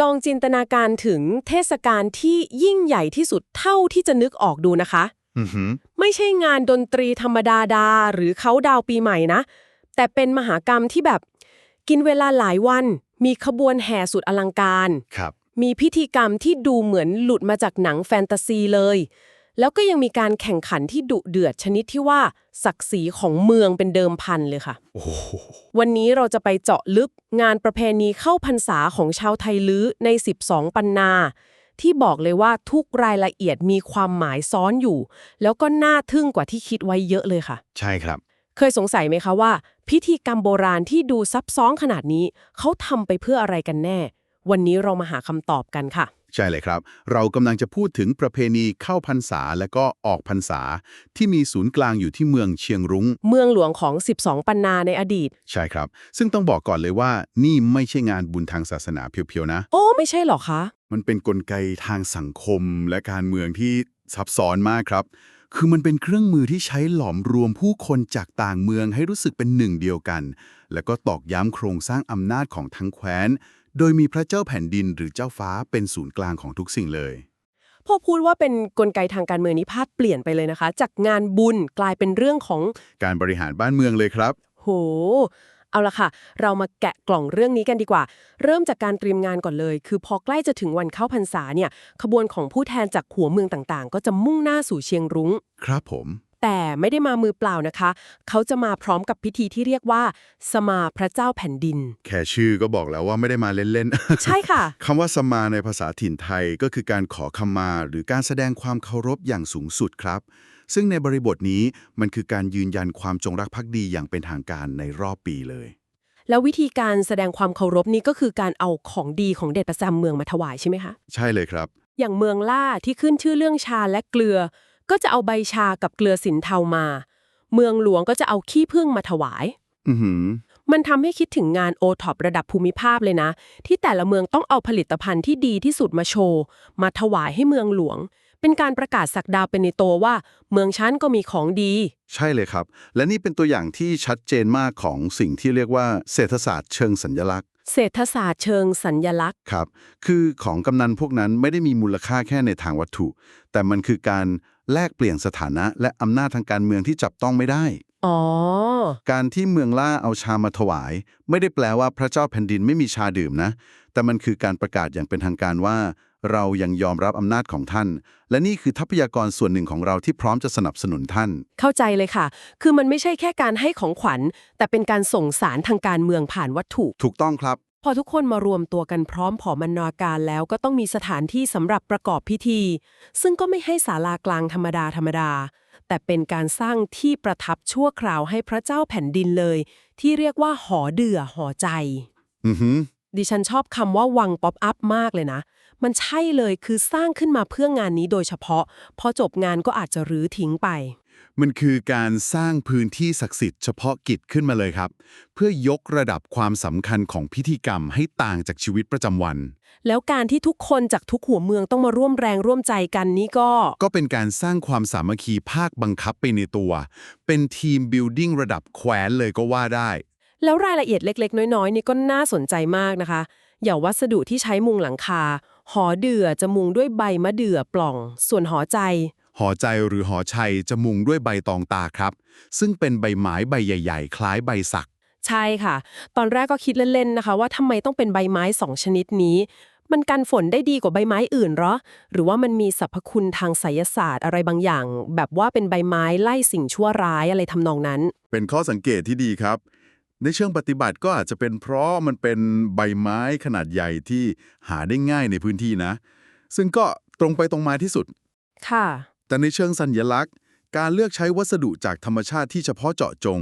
ลองจินตนาการถึงเทศกาลที่ยิ่งใหญ่ที่สุดเท่าที่จะนึกออกดูนะคะอือหือไม่ใช่งานดนตรีธรรมดาดา หรือเขาดาวปีใหม่นะ แต่เป็นมหากรรมที่แบบกินเวลาหลายวัน มีขบวนแห่สุดอลังการ ครับ มีพิธีกรรมที่ดูเหมือนหลุดมาจากหนังแฟนตาซีเลย แล้วก็ยังมีการแข่งขันที่ดุเดือดชนิดที่ว่า ศักดิ์ศรีของเมืองเป็นเดิมพันเลยค่ะโอ้โหวันนี้เราจะไปเจาะลึกงานประเพณีเข้าพรรษาของชาวไทยลื้อใน 12 ปันนา ที่บอกเลยว่าทุกรายละเอียดมีความหมายซ้อนอยู่ แล้วก็น่าทึ่งกว่าที่คิดไว้เยอะเลยค่ะ ใช่ครับ เคยสงสัยไหมคะว่า พิธีกรรมโบราณที่ดูซับซ้อนขนาดนี้ เขาทำไปเพื่ออะไรกันแน่ วันนี้เรามาหาคำตอบกันค่ะ ใช่เลยครับ เรากำลังจะพูดถึงประเพณีเข้าพรรษาและก็ออกพรรษา ที่มีศูนย์กลางอยู่ที่เมืองเชียงรุง้ง เมืองหลวงของ 12 ปันนาในอดีต ใช่ครับ ซึ่งต้องบอกก่อนเลยว่า นี่ไม่ใช่งานบุญทางศาสนาเพียวๆนะ โอ้ ไม่ใช่หรอคะ มันเป็นกลไกทางสังคมและการเมืองที่ซับซ้อนมากครับ คือมันเป็นเครื่องมือที่ใช้หลอมรวมผู้คนจากต่างเมืองให้รู้สึกเป็นหนึ่งเดียวกัน แล้วก็ตอกย้ำโครงสร้างอำนาจของทั้งแคว้น โดยมีพระเจ้าแผ่นดินหรือเจ้าฟ้าเป็นศูนย์กลางของทุกสิ่งเลย พอพูดว่าเป็นกลไกทางการเมืองนี้ภาพเปลี่ยนไปเลยนะคะ จากงานบุญกลายเป็นเรื่องของการบริหารบ้านเมืองเลยครับ โห เอาละค่ะ เรามาแกะกล่องเรื่องนี้กันดีกว่า เริ่มจากการเตรียมงานก่อนเลย คือพอใกล้จะถึงวันเข้าพรรษาเนี่ย ขบวนของผู้แทนจากหัวเมืองต่างๆ ก็จะมุ่งหน้าสู่เชียงรุง้ง ครับผม แต่ไม่ได้มามือเปล่านะคะ เขาจะมาพร้อมกับพิธีที่เรียกว่า สมาพระเจ้าแผ่นดิน แค่ชื่อก็บอกแล้วว่าไม่ได้มาเล่นๆ ใช่ค่ะ คำว่าสมาในภาษาถิ่นไทยก็คือการขอขมา หรือการแสดงความเคารพอย่างสูงสุดครับ ซึ่งในบริบทนี้มันคือการยืนยันความจงรักภักดีอย่างเป็นทางการในรอบปีเลย แล้ววิธีการแสดงความเคารพนี้ก็คือการเอาของดีของเด็ดประจำเมืองมาถวายใช่ไหมคะ ใช่เลยครับ อย่างเมืองล่าที่ขึ้นชื่อเรื่องชาและเกลือ ก็จะเอาใบชากับเกลือสินเทามา เมืองหลวงก็จะเอาขี้ผึ้งมาถวาย อือหือมันทำให้คิดถึงงานโอท็อประดับภูมิภาคเลยนะ ที่แต่ละเมืองต้องเอาผลิตภัณฑ์ที่ดีที่สุดมาโชว์ มาถวายให้เมืองหลวง เป็นการประกาศสักดาเป็นในตัวว่า เมืองชั้นก็มีของดี ใช่เลยครับ และนี่เป็นตัวอย่างที่ชัดเจนมากของสิ่งที่เรียกว่าเศรษฐศาสตร์เชิงสัญลักษณ์ เศรษฐศาสตร์เชิงสัญญลักษณ์ครับ คือของกำนันพวกนั้นไม่ได้มีมูลค่าแค่ในทางวัตถุ แต่มันคือการ แลกเปลี่ยนสถานะและอำนาจทางการเมืองที่จับต้องไม่ได้ อ๋อ การที่เมืองล่าเอาชามาถวาย ไม่ได้แปลว่าพระเจ้าแผ่นดินไม่มีชาดื่มนะ แต่มันคือการประกาศอย่างเป็นทางการว่า เรายังยอมรับอำนาจของท่าน และนี่คือทรัพยากรส่วนหนึ่งของเราที่พร้อมจะสนับสนุนท่าน เข้าใจเลยค่ะ คือมันไม่ใช่แค่การให้ของขวัญ แต่เป็นการส่งสารทางการเมืองผ่านวัตถุ ถูกต้องครับ พอทุกคนมารวมตัวกันพร้อมผอมบรรณาการแล้วก็ต้องมีสถานที่สำหรับประกอบพิธี ซึ่งก็ไม่ให้ศาลากลางธรรมดาธรรมดา แต่เป็นการสร้างที่ประทับชั่วคราวให้พระเจ้าแผ่นดินเลย ที่เรียกว่าหอเดือหอใจ อือหือ ดิฉันชอบคำว่าวังป๊อปอัพมากเลยนะ มันใช่เลยคือสร้างขึ้นมาเพื่องานนี้โดยเฉพาะ พอจบงานก็อาจจะรื้อทิ้งไป มันคือการสร้างพื้นที่ศักดิ์สิทธิ์เฉพาะกิจขึ้นมาเลยครับ เพื่อยกระดับความสำคัญของพิธีกรรมให้ต่างจากชีวิตประจำวัน แล้วการที่ทุกคนจากทุกหัวเมืองต้องมาร่วมแรงร่วมใจกันนี่ก็ ก็เป็นการสร้างความสามัคคีภาคบังคับไปในตัว เป็นทีมบิลดิ้งระดับแคว้นเลยก็ว่าได้ แล้วรายละเอียดเล็ก ๆ น้อยๆ นี่ก็น่าสนใจมากนะคะ อย่างวัสดุที่ใช้มุงหลังคา หอเดือจะมุงด้วยใบมะเดื่อปล่อง ส่วนหอใจ หอใจหรือหอชัยจะมุงด้วยใบตองตาครับ ซึ่งเป็นใบไม้ใบใหญ่ ๆ คล้ายใบสัก ใช่ค่ะ ตอนแรกก็คิดเล่น ๆ นะคะ ว่าทำไมต้องเป็นใบไม้สองชนิดนี้ มันกันฝนได้ดีกว่าใบไม้อื่นเหรอ หรือว่ามันมีสรรพคุณทางไสยศาสตร์อะไรบางอย่าง แบบว่าเป็นใบไม้ไล่สิ่งชั่วร้ายอะไรทำนองนั้น เป็นข้อสังเกตที่ดีครับในเชิงปฏิบัติก็อาจจะเป็นเพราะมันเป็นใบไม้ขนาดใหญ่ที่หาได้ง่ายในพื้นที่นะ ซึ่งก็ตรงไปตรงมาที่สุด ค่ะ แต่ในเชิงสัญญลักษณ์ การเลือกใช้วัสดุจากธรรมชาติที่เฉพาะเจาะจง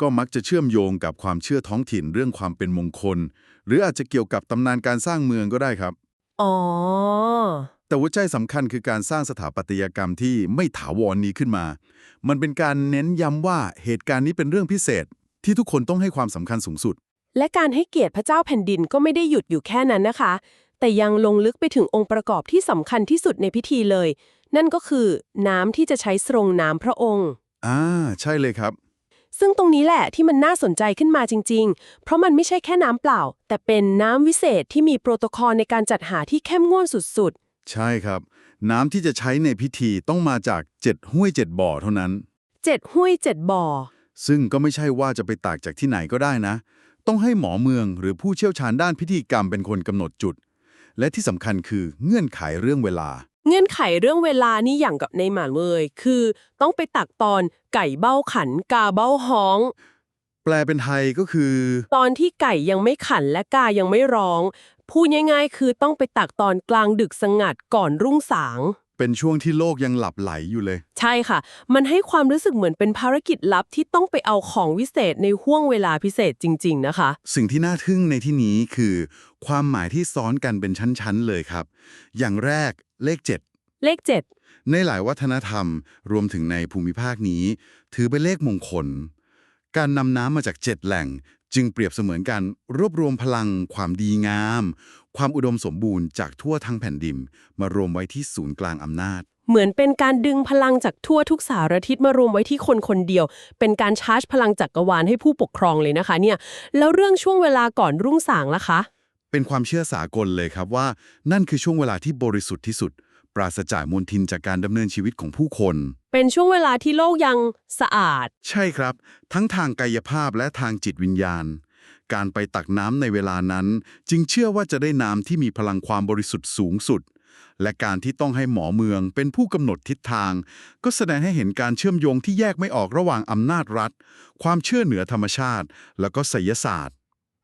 ก็มักจะเชื่อมโยงกับความเชื่อท้องถิ่นเรื่องความเป็นมงคล หรืออาจจะเกี่ยวกับตำนานการสร้างเมืองก็ได้ครับ อ๋อ แต่หัวใจสำคัญคือการสร้างสถาปัตยกรรมที่ไม่ถาวรนี้ขึ้นมา มันเป็นการเน้นย้ำว่าเหตุการณ์นี้เป็นเรื่องพิเศษ ที่ทุกคนต้องให้ความสำคัญสูงสุด และการให้เกียรติพระเจ้าแผ่นดินก็ไม่ได้หยุดอยู่แค่นั้นนะคะ แต่ยังลงลึกไปถึงองค์ประกอบที่สำคัญที่สุดในพิธีเลย นั่นก็คือน้ำที่จะใช้สรงน้ำพระองค์ อ่า ใช่เลยครับ ซึ่งตรงนี้แหละที่มันน่าสนใจขึ้นมาจริง ๆ เพราะมันไม่ใช่แค่น้ำเปล่า แต่เป็นน้ำวิเศษที่มีโปรโตคอลในการจัดหาที่เข้มงวดสุดใช่ครับ น้ำที่จะใช้ในพิธีต้องมาจากเจ็ดห้วยเจ็ดบ่อเท่านั้น ๆ เจ็ดห้วยเจ็ดบ่อ ซึ่งก็ไม่ใช่ว่าจะไปตากจากที่ไหนก็ได้นะ ต้องให้หมอเมืองหรือผู้เชี่ยวชาญด้านพิธีกรรมเป็นคนกำหนดจุด และที่สำคัญคือเงื่อนไขเรื่องเวลา เงื่อนไขเรื่องเวลานี่อย่างกับในหมาเลย คือต้องไปตักตอนไก่เบ้าขันกาเบ้าฮ้อง แปลเป็นไทยก็คือ ตอนที่ไก่ยังไม่ขันและกายังไม่ร้อง พูดง่ายๆ คือต้องไปตักตอนกลางดึกสงัดก่อนรุ่งสาง เป็นช่วงที่โลกยังหลับไหลอยู่เลย ใช่ค่ะ มันให้ความรู้สึกเหมือนเป็นภารกิจลับที่ต้องไปเอาของวิเศษในห่วงเวลาพิเศษจริง ๆ นะคะ สิ่งที่น่าทึ่งในที่นี้คือ ความหมายที่ซ้อนกันเป็นชั้น ๆ เลยครับ อย่างแรก เลข 7 เลข 7 ในหลายวัฒนธรรมรวมถึงในภูมิภาคนี้ ถือเป็นเลขมงคล การนำน้ำมาจากเจ็ดแหล่ง จึงเปรียบเสมือนการรวบรวมพลัง ความดีงาม ความอุดมสมบูรณ์จากทั่วทั้งแผ่นดิน มารวมไว้ที่ศูนย์กลางอำนาจเหมือนเป็นการดึงพลังจากทั่วทุกสารทิศมารวมไว้ที่คนคนเดียว เป็นการชาร์จพลังจักรวาลให้ผู้ปกครองเลยนะคะเนี่ย แล้วเรื่องช่วงเวลาก่อนรุ่งสางล่ะคะ เป็นความเชื่อสากลเลยครับว่า นั่นคือช่วงเวลาที่บริสุทธิ์ที่สุด ปราศจากมลทินจากการดำเนินชีวิตของผู้คน เป็นช่วงเวลาที่โลกยังสะอาด ใช่ครับ ทั้งทางกายภาพและทางจิตวิญญาณ การไปตักน้ำในเวลานั้น จึงเชื่อว่าจะได้น้ำที่มีพลังความบริสุทธิ์สูงสุด และการที่ต้องให้หมอเมืองเป็นผู้กำหนดทิศทาง ก็แสดงให้เห็นการเชื่อมโยงที่แยกไม่ออกระหว่างอำนาจรัฐ ความเชื่อเหนือธรรมชาติ แล้วก็ไสยศาสตร์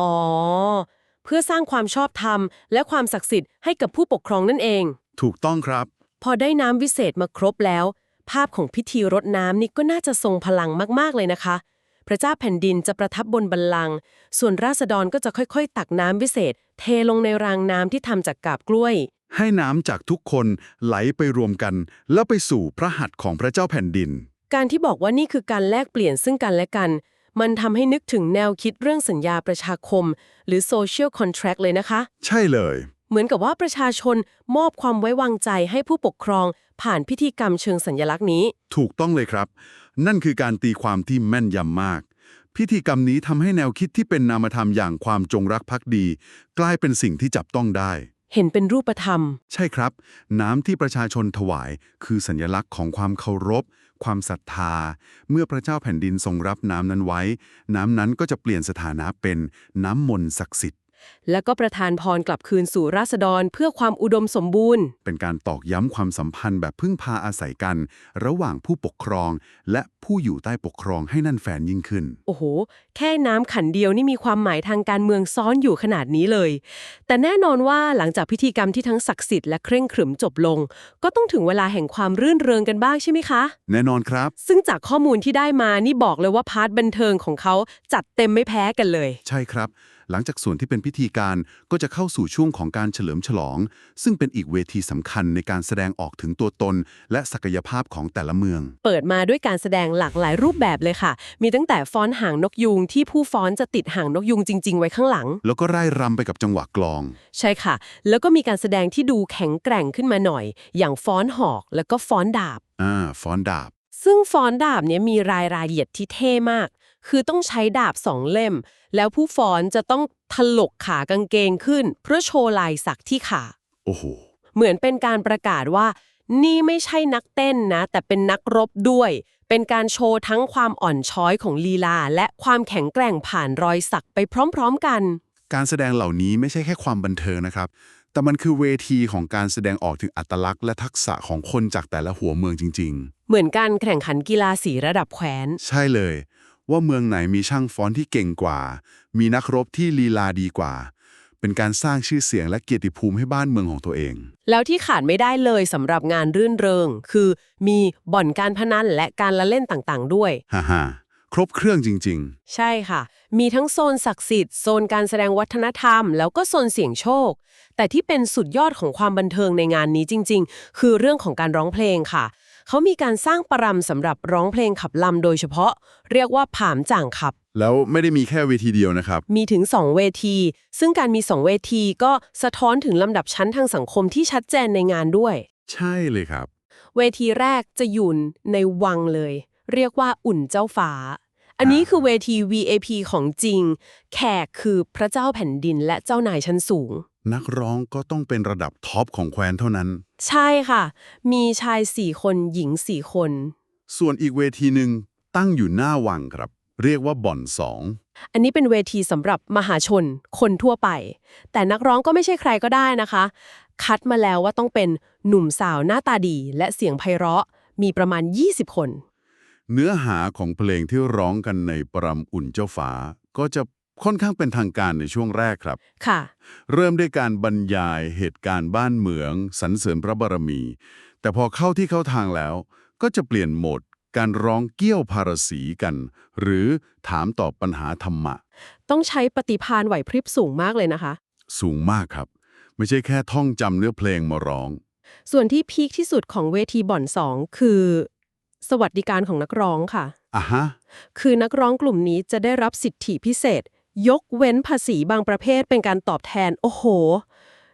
อ๋อ เพื่อสร้างความชอบธรรม และความศักดิ์สิทธิ์ให้กับผู้ปกครองนั่นเอง ถูกต้องครับ พอได้น้ำวิเศษมาครบแล้ว ภาพของพิธีรดน้ำนี่ก็น่าจะทรงพลังมากๆเลยนะคะ พระเจ้าแผ่นดินจะประทับบนบัลลังก์ส่วนราษฎรก็จะค่อยๆ ตักน้ำวิเศษ เทลงในรางน้ำที่ทำจากกาบกล้วย ให้น้ำจากทุกคนไหลไปรวมกัน แล้วไปสู่พระหัตถ์ของพระเจ้าแผ่นดิน การที่บอกว่านี่คือการแลกเปลี่ยนซึ่งกันและกัน มันทำให้นึกถึงแนวคิดเรื่องสัญญาประชาคม หรือ social contract เลยนะคะ ใช่เลย เหมือนกับว่าประชาชนมอบความไว้วางใจให้ผู้ปกครอง ผ่านพิธีกรรมเชิงสัญลักษณ์นี้ ถูกต้องเลยครับ นั่นคือการตีความที่แม่นยำมาก พิธีกรรมนี้ทำให้แนวคิดที่เป็นนามธรรมอย่างความจงรักภักดี กลายเป็นสิ่งที่จับต้องได้ เห็นเป็นรูปธรรม ใช่ครับ น้ำที่ประชาชนถวาย คือสัญลักษณ์ของความเคารพ ความศรัทธา เมื่อพระเจ้าแผ่นดินทรงรับน้ำนั้นไว้ น้ำนั้นก็จะเปลี่ยนสถานะเป็นน้ำมนต์ศักดิ์สิทธิ์ แล้วก็ประทานพรกลับคืนสู่ราษฎรเพื่อความอุดมสมบูรณ์ เป็นการตอกย้ำความสัมพันธ์แบบพึ่งพาอาศัยกัน ระหว่างผู้ปกครอง และผู้อยู่ใต้ปกครองให้นั่นแฟนยิ่งขึ้น โอ้โห แค่น้ำขันเดียวนี่มีความหมายทางการเมืองซ้อนอยู่ขนาดนี้เลย แต่แน่นอนว่าหลังจากพิธีกรรมที่ทั้งศักดิ์สิทธิ์และเคร่งขรึมจบลง ก็ต้องถึงเวลาแห่งความรื่นเริงกันบ้างใช่ไหมคะ แน่นอนครับ ซึ่งจากข้อมูลที่ได้มานี่บอกเลยว่าพาร์ทบันเทิงของเขาจัดเต็มไม่แพ้กันเลย ใช่ครับ หลังจากส่วนที่เป็นพิธีการก็จะเข้าสู่ช่วงของการเฉลิมฉลอง ซึ่งเป็นอีกเวทีสำคัญในการแสดงออกถึงตัวตน และศักยภาพของแต่ละเมือง เปิดมาด้วยการแสดงหลากหลายรูปแบบเลยค่ะ มีตั้งแต่ฟ้อนหางนกยูงที่ผู้ฟ้อนจะติดหางนกยูงจริง ๆ ไว้ข้างหลัง แล้วก็ไร่รำไปกับจังหวะกลอง ใช่ค่ะ แล้วก็มีการแสดงที่ดูแข็งแกร่งขึ้นมาหน่อย อย่างฟ้อนหอกแล้วก็ฟ้อนดาบ อ่า ฟ้อนดาบ ซึ่งฟ้อนดาบเนี่ยมีรายรายละเอียดที่เท่มาก คือต้องใช้ดาบสองเล่ม แล้วผู้ฟ้อนจะต้องถลกขากางเกงขึ้น เพื่อโชว์ลายสักที่ขา โอ้โห เหมือนเป็นการประกาศว่า นี่ไม่ใช่นักเต้นนะ แต่เป็นนักรบด้วย เป็นการโชว์ทั้งความอ่อนช้อยของลีลา และความแข็งแกร่งผ่านรอยสักไปพร้อม ๆ กัน การแสดงเหล่านี้ไม่ใช่แค่ความบันเทิงนะครับ แต่มันคือเวทีของการแสดงออกถึงอัตลักษณ์และทักษะของคนจากแต่ละหัวเมืองจริงเหมือนการแข่งขันกีฬาสีระดับแขวนๆใช่เลย ว่าเมืองไหนมีช่างฟ้อนที่เก่งกว่า มีนักรบที่ลีลาดีกว่า เป็นการสร้างชื่อเสียงและเกียรติภูมิให้บ้านเมืองของตัวเอง แล้วที่ขาดไม่ได้เลยสำหรับงานรื่นเริง คือมีบ่อนการพนันและการละเล่นต่างๆ ด้วยฮ่าฮ่าครบเครื่องจริงใช่ค่ะ มีทั้งโซนศักดิ์สิทธิ์ โซนการแสดงวัฒนธรรม แล้วก็โซนเสี่ยงโชค แต่ที่เป็นสุดยอดของความบันเทิงในงานนี้จริง ๆ คือเรื่องของการร้องเพลงค่ะ เขามีการสร้างประรำสำหรับร้องเพลงขับลำโดยเฉพาะ เรียกว่าผามจ่างขับๆแล้วไม่ได้มีแค่เวทีเดียวนะครับ มีถึง 2 เวที ซึ่งการมี 2 เวทีก็สะท้อนถึงลำดับชั้นทางสังคมที่ชัดเจนในงานด้วย ใช่เลยครับ เวทีแรกจะอยู่ในวังเลย เรียกว่าอุ่นเจ้าฟ้า อันนี้คือเวที VAP ของจริง แขกคือพระเจ้าแผ่นดินและเจ้านายชั้นสูง นักร้องก็ต้องเป็นระดับท็อปของแคว้นเท่านั้น ใช่ค่ะ มีชายสี่คนหญิงสี่คน ส่วนอีกเวทีหนึ่งตั้งอยู่หน้าวังครับ เรียกว่าบ่อนสอง อันนี้เป็นเวทีสำหรับมหาชน คนทั่วไป แต่นักร้องก็ไม่ใช่ใครก็ได้นะคะ คัดมาแล้วว่าต้องเป็นหนุ่มสาวหน้าตาดีและเสียงไพเราะ มีประมาณ 20 คน เนื้อหาของเพลงที่ร้องกันในปรำอุ่นเจ้าฟ้า ก็จะ ค่อนข้างเป็นทางการในช่วงแรกครับ ค่ะ เริ่มด้วยการบรรยายเหตุการณ์บ้านเมืองสรรเสริญพระบารมี แต่พอเข้าที่เข้าทางแล้ว ก็จะเปลี่ยนโหมด การร้องเกี้ยวพารสีกัน หรือถามตอบปัญหาธรรมะ ต้องใช้ปฏิภาณไหวพริบสูงมากเลยนะคะ สูงมากครับ ไม่ใช่แค่ท่องจำเนื้อเพลงมาร้อง ส่วนที่พีคที่สุดของเวทีบ่อนสองคือ สวัสดิการของนักร้องค่ะอะฮะ คือนักร้องกลุ่มนี้จะได้รับสิทธิพิเศษ ยกเว้นภาษีบางประเภทเป็นการตอบแทน โอ้โห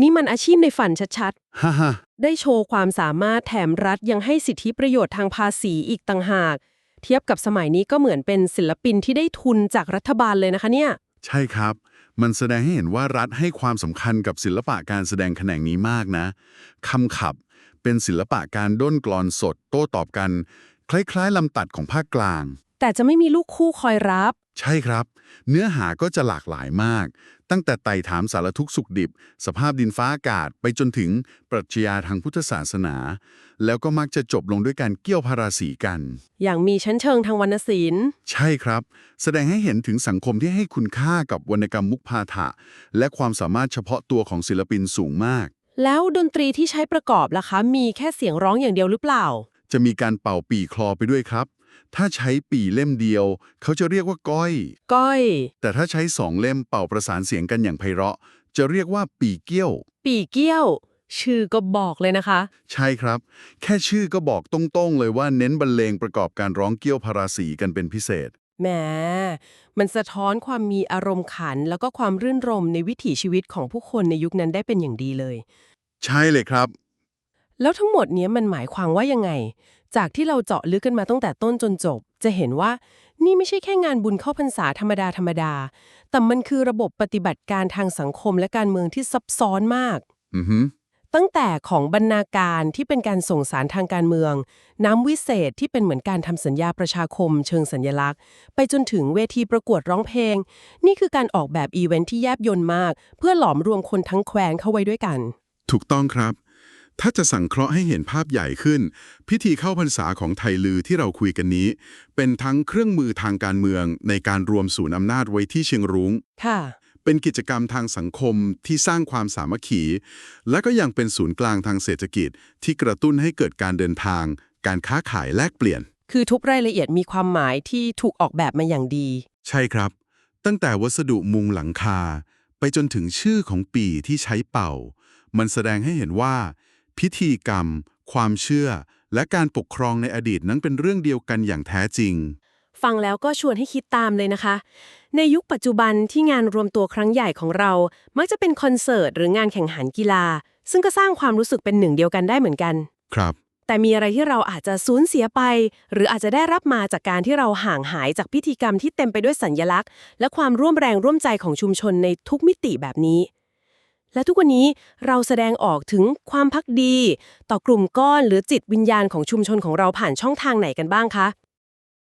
นี่มันอาชีพในฝันชัดฮ่าฮ่าๆได้โชว์ความสามารถแถมรัฐยังให้สิทธิประโยชน์ทางภาษีอีกต่างหาก เทียบกับสมัยนี้ก็เหมือนเป็นศิลปินที่ได้ทุนจากรัฐบาลเลยนะคะเนี่ย ใช่ครับมันแสดงให้เห็นว่ารัฐให้ความสำคัญกับศิลปะการแสดงแขนงนี้มากนะคำขับเป็นศิลปะการด้นกลอนสด โต้ตอบกัน คล้ายๆลำตัดของภาคกลาง แต่จะไม่มีลูกคู่คอยรับ ใช่ครับ เนื้อหาก็จะหลากหลายมาก ตั้งแต่ไต่ถามสารทุกข์สุขดิบ สภาพดินฟ้าอากาศไปจนถึงปรัชญาทางพุทธศาสนา แล้วก็มักจะจบลงด้วยการเกี่ยวพาราสีกัน อย่างมีชั้นเชิงทางวรรณศิลป์ ใช่ครับ แสดงให้เห็นถึงสังคมที่ให้คุณค่ากับวรรณกรรมมุกพาฐะและความสามารถเฉพาะตัวของศิลปินสูงมาก แล้วดนตรีที่ใช้ประกอบล่ะคะ มีแค่เสียงร้องอย่างเดียวหรือเปล่า จะมีการเป่าปีคลอไปด้วยครับ ถ้าใช้ปีเล่มเดียว เขาจะเรียกว่าก้อย ก้อย แต่ถ้าใช้สองเล่มเป่าประสานเสียงกันอย่างไพเราะ จะเรียกว่าปีเกี้ยว ปีเกี้ยว ชื่อก็บอกเลยนะคะ ใช่ครับ แค่ชื่อก็บอกตรงๆเลยว่าเน้นบรรเลงประกอบการร้องเกี้ยวพาราสีกันเป็นพิเศษ แหม มันสะท้อนความมีอารมณ์ขัน แล้วก็ความรื่นรมในวิถีชีวิตของผู้คนในยุคนั้นได้เป็นอย่างดีเลย ใช่เลยครับ แล้วทั้งหมดเนี้ยมันหมายความว่ายังไง จากที่เราเจาะลึกกันมาตั้งแต่ต้นจนจบ จะเห็นว่านี่ไม่ใช่แค่งานบุญเข้าพรรษาธรรมดาธรรมดา แต่มันคือระบบปฏิบัติการทางสังคมและการเมืองที่ซับซ้อนมากอือฮึตั้งแต่ของบรรณาการที่เป็นการส่งสารทางการเมือง น้ำวิเศษที่เป็นเหมือนการทำสัญญาประชาคม เชิงสัญญลักษณ์ ไปจนถึงเวทีประกวดร้องเพลง นี่คือการออกแบบอีเวนท์ที่แยบยลมาก เพื่อหลอมรวมคนทั้งแคว้นเข้าไว้ด้วยกัน ถูกต้องครับ ถ้าจะสังเคราะห์ให้เห็นภาพใหญ่ขึ้น พิธีเข้าพรรษาของไทยลือที่เราคุยกันนี้ เป็นทั้งเครื่องมือทางการเมืองในการรวมศูนย์อำนาจไว้ที่เชียงรุง้งค่ะเป็นกิจกรรมทางสังคมที่สร้างความสามัคคี และก็ยังเป็นศูนย์กลางทางเศรษฐกิจ ที่กระตุ้นให้เกิดการเดินทาง การค้าขายแลกเปลี่ยน คือทุกรายละเอียดมีความหมายที่ถูกออกแบบมาอย่างดี ใช่ครับ ตั้งแต่วัสดุมุงหลังคา ไปจนถึงชื่อของปีที่ใช้เป่า มันแสดงให้เห็นว่า พิธีกรรม ความเชื่อ และการปกครองในอดีตนั้นเป็นเรื่องเดียวกันอย่างแท้จริง ฟังแล้วก็ชวนให้คิดตามเลยนะคะ ในยุคปัจจุบันที่งานรวมตัวครั้งใหญ่ของเรา มักจะเป็นคอนเสิร์ตหรืองานแข่งขันกีฬา ซึ่งก็สร้างความรู้สึกเป็นหนึ่งเดียวกันได้เหมือนกัน ครับ แต่มีอะไรที่เราอาจจะสูญเสียไป หรืออาจจะได้รับมาจากการที่เราห่างหายจากพิธีกรรมที่เต็มไปด้วยสัญญลักษณ์ และความร่วมแรงร่วมใจของชุมชนในทุกมิติแบบนี้ และทุกวันนี้เราแสดงออกถึงความพักดี ต่อกลุ่มก้อนหรือจิตวิญญาณของชุมชนของเราผ่านช่องทางไหนกันบ้างคะ